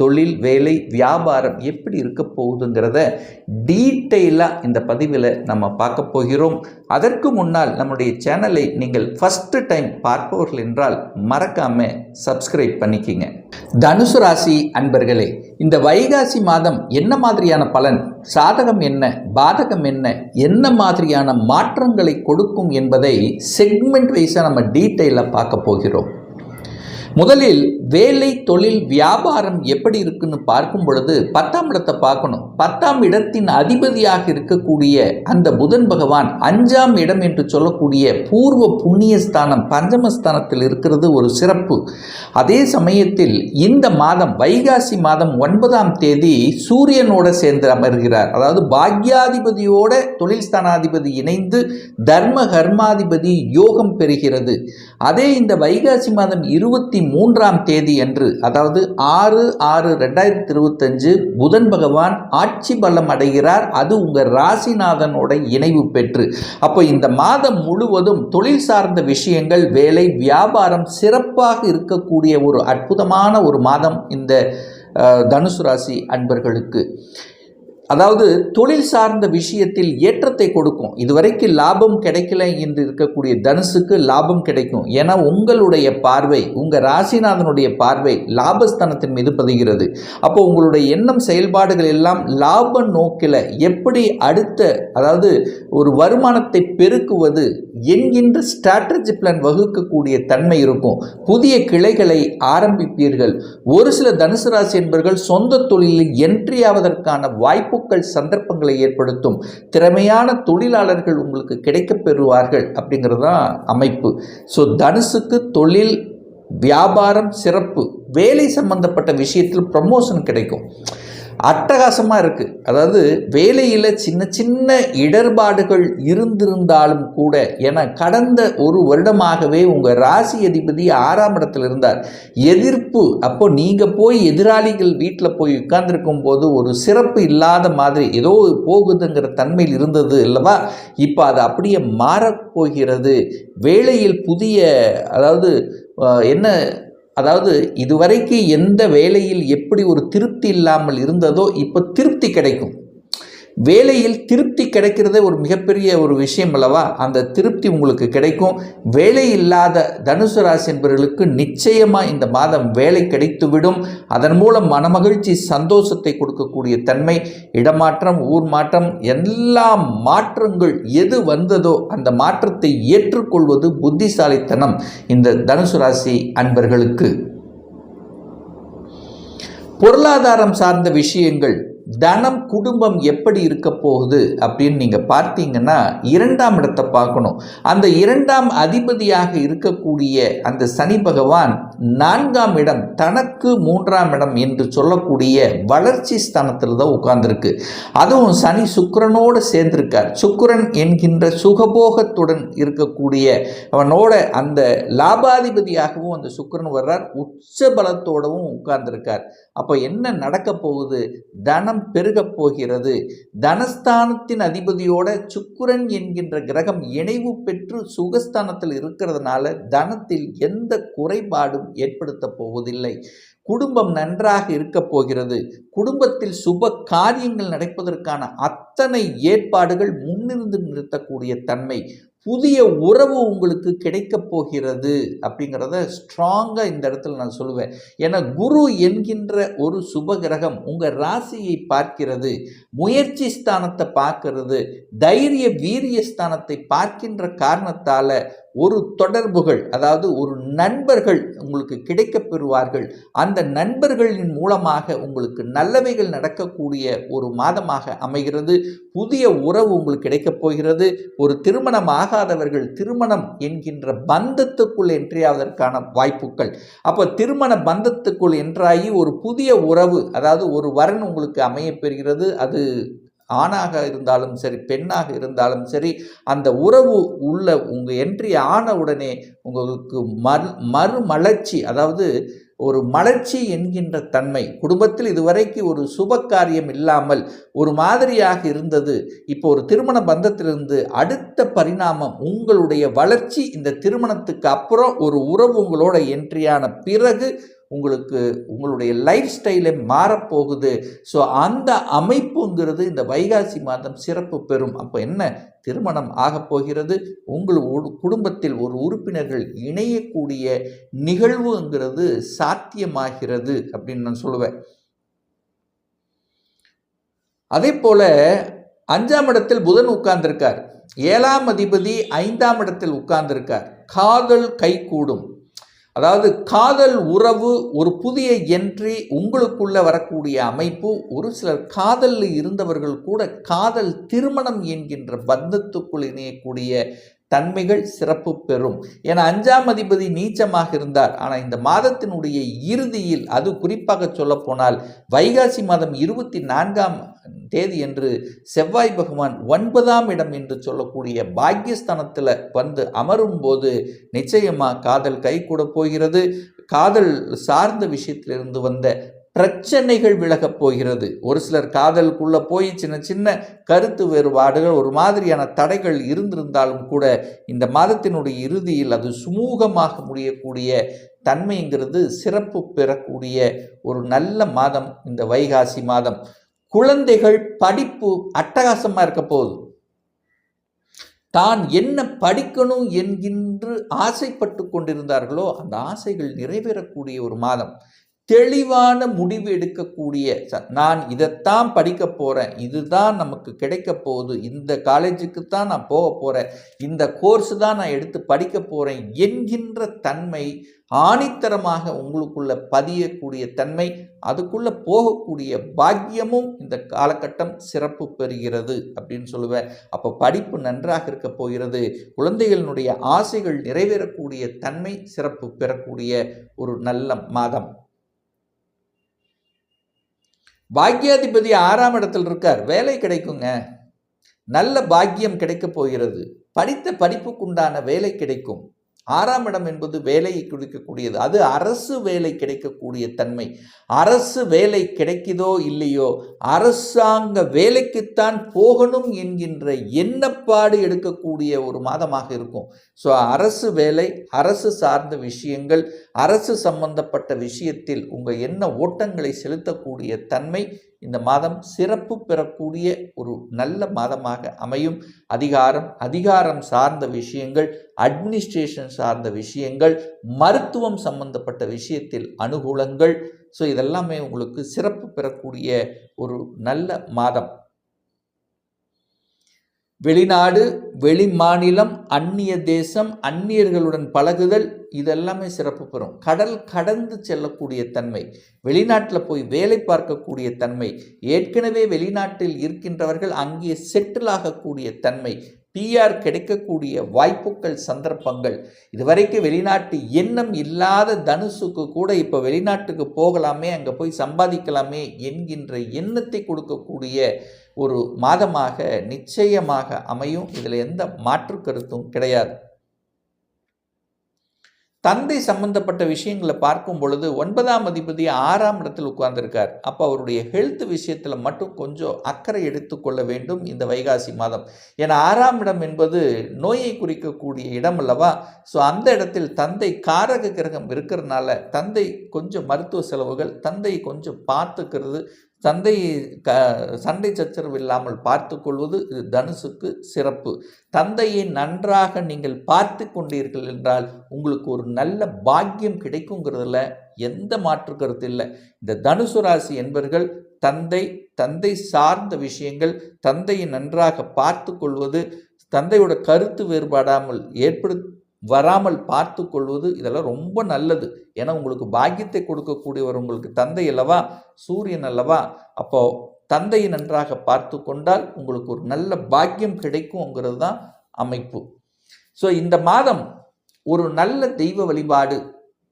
தொழில் வேலை வியாபாரம் எப்படி இருக்க போகுதுங்கிறத டீட்டெயிலாக இந்த பதிவில் நம்ம பார்க்க போகிறோம். அதற்கு முன்னால் நம்முடைய சேனலை நீங்கள் ஃபஸ்ட்டு டைம் பார்ப்பவர்கள் என்றால் மறக்காமல் சப்ஸ்கிரைப் பண்ணிக்கிங்க. தனுசு ராசி அன்பர்களே இந்த வைகாசி மாதம் என்ன மாதிரியான பலன்? சாதகம் என்ன? பாதகம் என்ன? என்ன மாதிரியான மாற்றங்களை கொடுக்கும் என்பதை செக்மெண்ட் வைஸாக நம்ம டீட்டெயிலாக பார்க்க போகிறோம். முதலில் வேலை தொழில் வியாபாரம் எப்படி இருக்குன்னு பார்க்கும் பொழுது பத்தாம் இடத்தை பார்க்கணும். பத்தாம் இடத்தின் அதிபதியாக இருக்கக்கூடிய அந்த புதன் பகவான் அஞ்சாம் இடம் என்று சொல்லக்கூடிய பூர்வ புண்ணிய ஸ்தானம் பஞ்சமஸ்தானத்தில் இருக்கிறது ஒரு சிறப்பு. அதே சமயத்தில் இந்த மாதம் வைகாசி மாதம் ஒன்பதாம் தேதி சூரியனோட சேர்ந்து அமர்கிறார். அதாவது பாக்யாதிபதியோட தொழில் ஸ்தானாதிபதி இணைந்து தர்ம கர்மாதிபதி யோகம் பெறுகிறது. அதே இந்த வைகாசி மாதம் இருபத்தி மூன்றாம் தேதி அன்று அதாவது ஆறு ஆறு ரெண்டாயிரத்தி இருபத்தஞ்சு புதன் பகவான் ஆட்சி பலம் அடைகிறார். அது உங்கள் ராசிநாதனோட இணைவு பெற்று. அப்போ இந்த மாதம் முழுவதும் தொழில் சார்ந்த விஷயங்கள் வேலை வியாபாரம் சிறப்பாக இருக்கக்கூடிய ஒரு அற்புதமான ஒரு மாதம் இந்த தனுசு ராசி அன்பர்களுக்கு. அதாவது தொழில் சார்ந்த விஷயத்தில் ஏற்றத்தை கொடுக்கும். இதுவரைக்கும் லாபம் கிடைக்கல என்று இருக்கக்கூடிய தனுசுக்கு லாபம் கிடைக்கும். ஏன்னா உங்களுடைய பார்வை உங்கள் ராசிநாதனுடைய பார்வை லாபஸ்தானத்தின் மீது பதிகிறது. அப்போ உங்களுடைய எண்ணம் செயல்பாடுகள் எல்லாம் லாப நோக்கில் எப்படி அடுத்த அதாவது ஒரு வருமானத்தை பெருக்குவது என்கின்ற ஸ்ட்ராட்டஜி பிளான் வகுக்கக்கூடிய தன்மை இருக்கும். புதிய கிளைகளை ஆரம்பிப்பீர்கள். ஒரு சில தனுசு ராசி என்பவர்கள் சொந்த தொழிலில் என்ட்ரி ஆவதற்கான வாய்ப்பு வாய்ப்புகள் சந்தர்ப்பங்களை ஏற்படுத்தும். திறமையான தொழிலாளர்கள் உங்களுக்கு கிடைக்கப் பெறுவார்கள் அப்படிங்கிறது தான் அமைப்பு. ஸோ தனுசுக்கு தொழில் வியாபாரம் சிறப்பு வேலை சம்பந்தப்பட்ட விஷயத்தில் ப்ரமோஷன் கிடைக்கும். அட்டகாசமாக இருக்குது அதாவது வேலையில் சின்ன சின்ன இடர்பாடுகள் இருந்திருந்தாலும் கூட என கடந்த ஒரு வருடமாகவே உங்கள் ராசி அதிபதி ஆறாம் இடத்தில் இருந்தார். எதிர்ப்பு அப்போ நீங்கள் போய் எதிராளிகள் வீட்டில் போய் உட்கார்ந்துருக்கும் போது ஒரு சிறப்பு இல்லாத மாதிரி ஏதோ போகுதுங்கிற தன்மையில் இருந்தது அல்லவா? இப்போ அது அப்படியே மாறப்போகிறது வேலையில் புதிய அதாவது என்ன அதாவது இதுவரைக்கு எந்த வேலையில் எப்படி ஒரு திருப்தி இல்லாமல் இருந்ததோ இப்போ திருப்தி கிடைக்கும். வேலையில் திருப்தி கிடைக்கிறதே ஒரு மிகப்பெரிய ஒரு விஷயம் அல்லவா? அந்த திருப்தி உங்களுக்கு கிடைக்கும். வேலை இல்லாத தனுசு ராசி என்பவர்களுக்கு நிச்சயமாக இந்த மாதம் வேலை கிடைத்துவிடும். அதன் மூலம் மனமகிழ்ச்சி சந்தோஷத்தை கொடுக்கக்கூடிய தன்மை இடமாற்றம் ஊர் மாற்றம் எல்லா மாற்றங்கள் எது வந்ததோ அந்த மாற்றத்தை ஏற்றுக்கொள்வது புத்திசாலித்தனம் இந்த தனுசு ராசி அன்பர்களுக்கு. பொருளாதாரம் சார்ந்த விஷயங்கள் தனம் குடும்பம் எப்படி இருக்க போகுது அப்படின்னு நீங்கள் பார்த்தீங்கன்னா இரண்டாம் இடத்தை பார்க்கணும். அந்த இரண்டாம் அதிபதியாக இருக்கக்கூடிய அந்த சனி பகவான் நான்காம் இடம் தனக்கு மூன்றாம் இடம் என்று சொல்லக்கூடிய வளர்ச்சி ஸ்தானத்தில் தான் உட்கார்ந்துருக்கு. அதுவும் சனி சுக்கரனோடு சேர்ந்திருக்கார். சுக்கரன் என்கின்ற சுகபோகத்துடன் இருக்கக்கூடிய அவனோட அந்த லாபாதிபதியாகவும் அந்த சுக்கரன் வர்றார். உச்ச பலத்தோடவும் உட்கார்ந்திருக்கார். அப்போ என்ன நடக்க போகுது? தனம் பெருகப் போகிறது. தனஸ்தானத்தின் அதிபதியோட சுக்குரன் என்கின்ற கிரகம் இணைவு பெற்று சுகஸ்தானத்தில் இருக்கிறதுனால தனத்தில் எந்த குறைபாடும் ஏற்படுத்த போவதில்லை. குடும்பம் நன்றாக இருக்கப் போகிறது. குடும்பத்தில் சுப காரியங்கள் நடப்பதற்கான அத்தனை ஏற்பாடுகள் முன்னிருந்து நிறுத்தக்கூடிய தன்மை. புதிய உறவு உங்களுக்கு கிடைக்கப் போகிறது அப்படிங்கிறத ஸ்ட்ராங்காக இந்த இடத்துல நான் சொல்லுவேன். ஏன்னா குரு என்கின்ற ஒரு சுப கிரகம் உங்கள் ராசியை பார்க்கிறது முயற்சி ஸ்தானத்தை பார்க்கிறது தைரிய வீரிய ஸ்தானத்தை பார்க்கின்ற காரணத்தால் ஒரு தொடர்புகள் அதாவது ஒரு நண்பர்கள் உங்களுக்கு கிடைக்கப் பெறுவார்கள் அந்த நண்பர்களின் மூலமாக உங்களுக்கு நல்லவைகள் நடக்கக்கூடிய ஒரு மாதமாக அமைகிறது. புதிய உறவு உங்களுக்கு கிடைக்கப் போகிறது. ஒரு திருமணம் ஆகாதவர்கள் திருமணம் என்கின்ற பந்தத்துக்குள் என்றியாவதற்கான வாய்ப்புகள். அப்போ திருமண பந்தத்துக்குள் என்றாகி ஒரு புதிய உறவு அதாவது ஒரு வரன் உங்களுக்கு அமையப்பெறுகிறது அது ஆணாக இருந்தாலும் சரி பெண்ணாக இருந்தாலும் சரி அந்த உறவு உள்ள உங்கள் என்ட்ரி ஆன உடனே உங்களுக்கு மறு மறுமலர்ச்சி அதாவது ஒரு மலர்ச்சி என்கின்ற தன்மை குடும்பத்தில் இதுவரைக்கு ஒரு சுப காரியம் இல்லாமல் ஒரு மாதிரியாக இருந்தது. இப்போ ஒரு திருமண பந்தத்திலிருந்து அடுத்த பரிணாமம் உங்களுடைய வளர்ச்சி இந்த திருமணத்துக்கு அப்புறம் ஒரு உறவு உங்களோட என்ட்ரியான பிறகு உங்களுக்கு உங்களுடைய லைஃப் ஸ்டைலே மாறப்போகுது. ஸோ அந்த அமைப்புங்கிறது இந்த வைகாசி மாதம் சிறப்பு பெறும். அப்போ என்ன? திருமணம் ஆகப் போகிறது. உங்கள் குடும்பத்தில் ஒரு உறுப்பினர்கள் இணையக்கூடிய நிகழ்வுங்கிறது சாத்தியமாகிறது அப்படின்னு நான் சொல்லுவேன். அதே போல அஞ்சாம் இடத்தில் புதன் உட்கார்ந்திருக்கார். ஏழாம் அதிபதி ஐந்தாம் இடத்தில் உட்கார்ந்திருக்கார். காதல் கைகூடும். அதாவது காதல் உறவு ஒரு புதிய என்ட்ரி உங்களுக்குள்ளே வரக்கூடிய அமைப்பு ஒரு சிலர் காதலில் இருந்தவர்கள் கூட காதல் திருமணம் என்கின்ற பந்தத்துக்குள் இணையக்கூடிய தன்மைகள் சிறப்பு பெறும். என அஞ்சாம் அதிபதி நீச்சமாக இருந்தார். ஆனால் இந்த மாதத்தினுடைய இறுதியில் அது குறிப்பாக சொல்லப்போனால் வைகாசி மாதம் இருபத்தி நான்காம் தேதி என்று செவ்வாய் பகவான் ஒன்பதாம் இடம் என்று சொல்லக்கூடிய பாக்கியஸ்தானத்தில் வந்து அமரும் போது நிச்சயமாக காதல் கை கூட போகிறது. காதல் சார்ந்த விஷயத்திலிருந்து வந்த பிரச்சனைகள் விலகப் போகிறது. ஒரு சிலர் காதலுக்குள்ளே போய் சின்ன சின்ன கருத்து வேறுபாடுகள் ஒரு மாதிரியான தடைகள் இருந்திருந்தாலும் கூட இந்த மாதத்தினுடைய இறுதியில் அது சுமூகமாக முடியக்கூடிய தன்மைங்கிறது சிறப்பு பெறக்கூடிய ஒரு நல்ல மாதம் இந்த வைகாசி மாதம். குழந்தைகள் படிப்பு அட்டகாசமாக இருக்க போகுது. தான் என்ன படிக்கணும் என்கின்று ஆசைப்பட்டு கொண்டிருந்தார்களோ அந்த ஆசைகள் நிறைவேறக்கூடிய ஒரு மாதம். தெளிவான முடிவு எடுக்கக்கூடிய ச- நான் இதைத்தான் படிக்க போகிறேன் இதுதான் நமக்கு கிடைக்க போகுது. இந்த காலேஜுக்கு தான் நான் போக போகிறேன் இந்த கோர்ஸ் தான் நான் எடுத்து படிக்க போகிறேன் என்கின்ற தன்மை ஆணித்தரமாக உங்களுக்குள்ள பதியக்கூடிய தன்மை அதுக்குள்ளே போகக்கூடிய பாக்கியமும் இந்த காலகட்டம் சிறப்பு பெறுகிறது அப்படின்னு சொல்லுவேன். அப்போ படிப்பு நன்றாக இருக்க போகிறது. குழந்தைகளினுடைய ஆசைகள் நிறைவேறக்கூடிய தன்மை சிறப்பு பெறக்கூடிய ஒரு நல்ல மாதம். பாக்கியாதிபதி ஆறாம் இடத்தில் இருக்கார். வேலை கிடைக்குங்க. நல்ல பாக்கியம் கிடைக்கப் போகிறது. படித்த படிப்புக்குண்டான வேலை கிடைக்கும். ஆறாம் இடம் என்பது வேலையை கொடுக்கக்கூடியது அது அரசு வேலை கிடைக்கக்கூடிய தன்மை. அரசு வேலை கிடைக்குதோ இல்லையோ அரசாங்க வேலைக்குத்தான் போகணும் என்கின்ற எண்ணப்பாடு எடுக்கக்கூடிய ஒரு மாதமாக இருக்கும். ஸோ அரசு வேலை அரசு சார்ந்த விஷயங்கள் அரசு சம்பந்தப்பட்ட விஷயத்தில் உங்கள் எண்ண ஓட்டங்களை செலுத்தக்கூடிய தன்மை இந்த மாதம் சிறப்பு பெறக்கூடிய ஒரு நல்ல மாதமாக அமையும். அதிகாரம் அதிகாரம் சார்ந்த விஷயங்கள் அட்மினிஸ்ட்ரேஷன் சார்ந்த விஷயங்கள் மருத்துவம் சம்பந்தப்பட்ட விஷயத்தில் அனுகூலங்கள். ஸோ இதெல்லாமே உங்களுக்கு சிறப்பு பெறக்கூடிய ஒரு நல்ல மாதம். வெளிநாடு வெளி மாநிலம் அந்நிய தேசம் அந்நியர்களுடன் பழகுதல் இதெல்லாமே சிறப்பு பெறும். கடல் கடந்து செல்லக்கூடிய தன்மை வெளிநாட்டில் போய் வேலை பார்க்கக்கூடிய தன்மை ஏற்கனவே வெளிநாட்டில் இருக்கின்றவர்கள் அங்கே செட்டில் ஆகக்கூடிய தன்மை பிஆர் கிடைக்கக்கூடிய வாய்ப்புகள் சந்தர்ப்பங்கள். இதுவரைக்கும் வெளிநாட்டு எண்ணம் இல்லாத தனுசுக்கு கூட இப்போ வெளிநாட்டுக்கு போகலாமே அங்கே போய் சம்பாதிக்கலாமே என்கின்ற எண்ணத்தை கொடுக்கக்கூடிய ஒரு மாதமாக நிச்சயமாக அமையும். இதில் எந்த மாற்று கருத்தும் கிடையாது. தந்தை சம்பந்தப்பட்ட விஷயங்களை பார்க்கும் பொழுது ஒன்பதாம் அதிபதி ஆறாம் இடத்தில் உட்கார்ந்திருக்கார். அப்போ அவருடைய ஹெல்த் விஷயத்தில் மட்டும் கொஞ்சம் அக்கறை எடுத்துக்கொள்ள வேண்டும் இந்த வைகாசி மாதம். ஏன்னா ஆறாம் இடம் என்பது நோயை குறிக்கக்கூடிய இடம் அல்லவா? ஸோ அந்த இடத்தில் தந்தை காரக கிரகம் இருக்கிறதுனால தந்தை கொஞ்சம் மருத்துவ செலவுகள் தந்தை கொஞ்சம் பார்த்துக்கிறது தந்தை க சண்டை சச்சரவு இல்லாமல் பார்த்து கொள்வது இது தனுசுக்கு சிறப்பு. தந்தையை நன்றாக நீங்கள் பார்த்து கொண்டீர்கள் என்றால் உங்களுக்கு ஒரு நல்ல பாக்கியம் கிடைக்குங்கிறதுல எந்த மாற்று கருத்து இல்லை. இந்த தனுசு ராசி என்பர்கள் தந்தை தந்தை சார்ந்த விஷயங்கள் தந்தையை நன்றாக பார்த்து கொள்வது தந்தையோட கருத்து வேறுபாடாமல் ஏற்படுத்த வராமல் பார்த்து கொள்வது இதெல்லாம் ரொம்ப நல்லது. ஏன்னா உங்களுக்கு பாக்கியத்தை கொடுக்கக்கூடியவர் உங்களுக்கு தந்தை அல்லவா சூரியன் அல்லவா அப்போ தந்தையை நன்றாக பார்த்து கொண்டால் உங்களுக்கு ஒரு நல்ல பாக்கியம் கிடைக்கும்ங்கிறது தான் அமைப்பு. ஸோ இந்த மாதம் ஒரு நல்ல தெய்வ வழிபாடு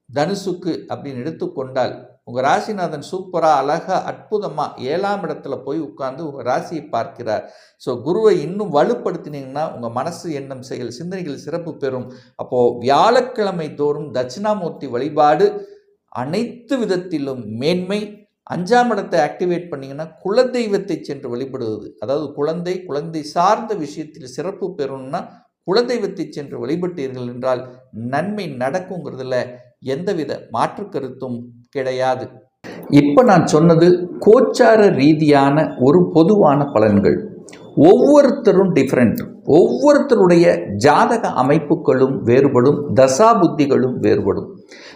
தனுசுக்கு அப்படின்னு எடுத்துக்கொண்டால் உங்கள் ராசிநாதன் சூப்பராக அழகாக அற்புதமாக ஏழாம் இடத்துல போய் உட்கார்ந்து உங்கள் ராசியை பார்க்கிறார். ஸோ குருவை இன்னும் வலுப்படுத்தினீங்கன்னா உங்கள் மனசு எண்ணம் செயல் சிந்தனைகள் சிறப்பு பெறும். அப்போது வியாழக்கிழமை தோறும் தட்சிணாமூர்த்தி வழிபாடு அனைத்து விதத்திலும் மேன்மை. அஞ்சாம் இடத்தை ஆக்டிவேட் பண்ணிங்கன்னா குலதெய்வத்தை சென்று வழிபடுவது அதாவது குழந்தை குழந்தை சார்ந்த விஷயத்தில் சிறப்பு பெறணும்னா குலதெய்வத்தை சென்று வழிபட்டீர்கள் என்றால் நன்மை நடக்குங்கிறதுல எந்தவித மாற்று கருத்தும் கிடையாது. இப்போ நான் சொன்னது கோச்சார ரீதியான ஒரு பொதுவான பலன்கள். ஒவ்வொருத்தரும் டிஃப்ரெண்ட் ஒவ்வொருத்தருடைய ஜாதக அமைப்புகளும் வேறுபடும் தசா புத்திகளும் வேறுபடும்.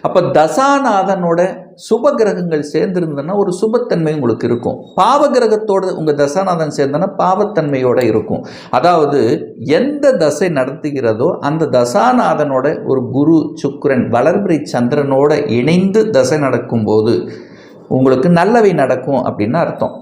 அப்போ தசாநாதனோட சுப கிரகங்கள் சேர்ந்திருந்ததுன்னா ஒரு சுபத்தன்மை உங்களுக்கு இருக்கும். பாவ கிரகத்தோட உங்கள் தசாநாதன் சேர்ந்தனா பாவத்தன்மையோட இருக்கும். அதாவது எந்த தசை நடத்துகிறதோ அந்த தசாநாதனோட ஒரு குரு சுக்கரன் வளர்பிறை சந்திரனோட இணைந்து தசை நடக்கும்போது உங்களுக்கு நல்லவை நடக்கும் அப்படின்னு அர்த்தம்.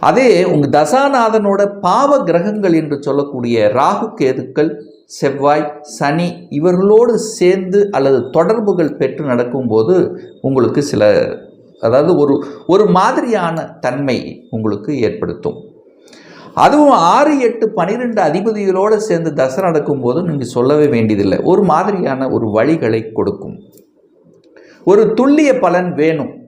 அதே உங்கள் தசாநாதனோட பாவ கிரகங்கள் என்று சொல்லக்கூடிய ராகு கேதுக்கள் செவ்வாய் சனி இவர்களோடு சேர்ந்து அல்லது தொடர்புகள் பெற்று நடக்கும்போது உங்களுக்கு சில அதாவது ஒரு ஒரு மாதிரியான தன்மை உங்களுக்கு ஏற்படுத்தும். அதுவும் ஆறு எட்டு பனிரெண்டு அதிபதிகளோடு சேர்ந்து தசை நடக்கும்போது நீங்கள் சொல்லவே வேண்டியதில்லை. ஒரு மாதிரியான ஒரு வழிகளை கொடுக்கும். ஒரு துல்லிய பலன் வேணும்.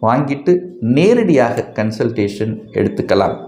வாங்கிட்டு நேரடியாக கன்சல்டேஷன் எடுத்துக்கலாம்.